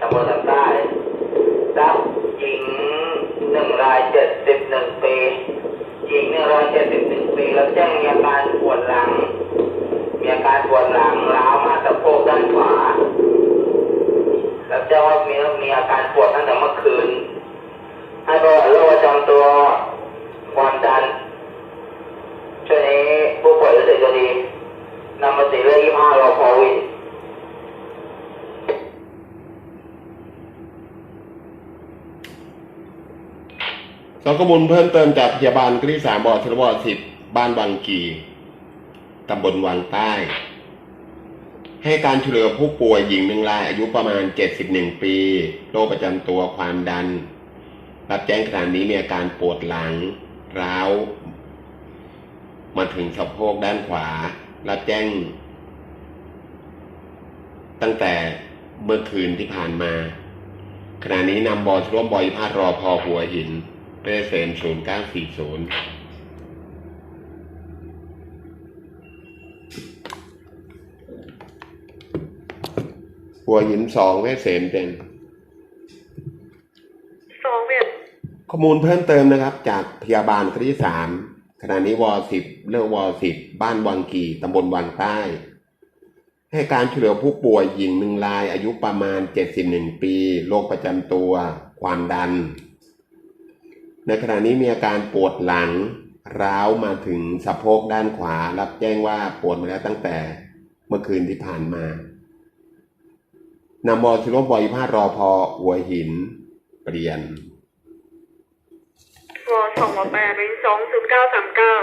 ตำบลลำใต้ทรับหญิงหนึ่งรายเจ็ดสิบหนึ่งปีหญิงหนึ่งรายเจ็ดสิบหนึ่งปีแล้วแจ้งมีอาการปวดหลัง มีอาการปวดหลังร้าวมาสะโพกด้านขวาแล้วแจ้งว่ามีมีอาการปวดตั้งแต่เมื่อคืน ให้ประวัติโรคประจำตัวความดัน ช่วงนี้ผู้ป่วยรู้สึกจะดีนำมาสีเลขยี่ห้ารอพอวิน สองข้อมูลเพิ่มเติมจากพยาบาลกริสามบอชลบอสิบบ้านวังกีตำบลวังใต้ ให้การช่วยเหลือผู้ป่วยหญิงหนึ่งรายอายุประมาณ 71 ปีโรคประจำตัวความดัน รับแจ้งขณะนี้มีอาการปวดหลัง ร้าว มาถึงสะโพกด้านขวา รับแจ้ง ตั้งแต่เมื่อคืนที่ผ่านมา ขณะนี้นำบอชร่วมบอยพาดรอพอหัวหิน เปรเซนศูนย์เก้าสี่ศูนย์หัวหินสองเวสเสนเป็นสองเวียนข้อมูลเพิ่มเติมนะครับ จากพยาบาลคดีสามขณะนี้วสิบเลือกวสิบบ้านวังกีตำบลวังใต้ ให้การช่วยเหลือผู้ป่วยหญิงหนึ่งรายอายุประมาณ 71 ปี โรคประจำตัว ความดัน ในขณะนี้มีอาการปวดหลังร้าวมาถึงสะโพกด้านขวา รับแจ้งว่าปวดมาแล้วตั้งแต่เมื่อคืนที่ผ่านมานำบอชิโรบอยพาดรอพอหัวหิน เปลี่ยนวอสองวอแปดเป็นสองศูนย์เก้าสามเก้า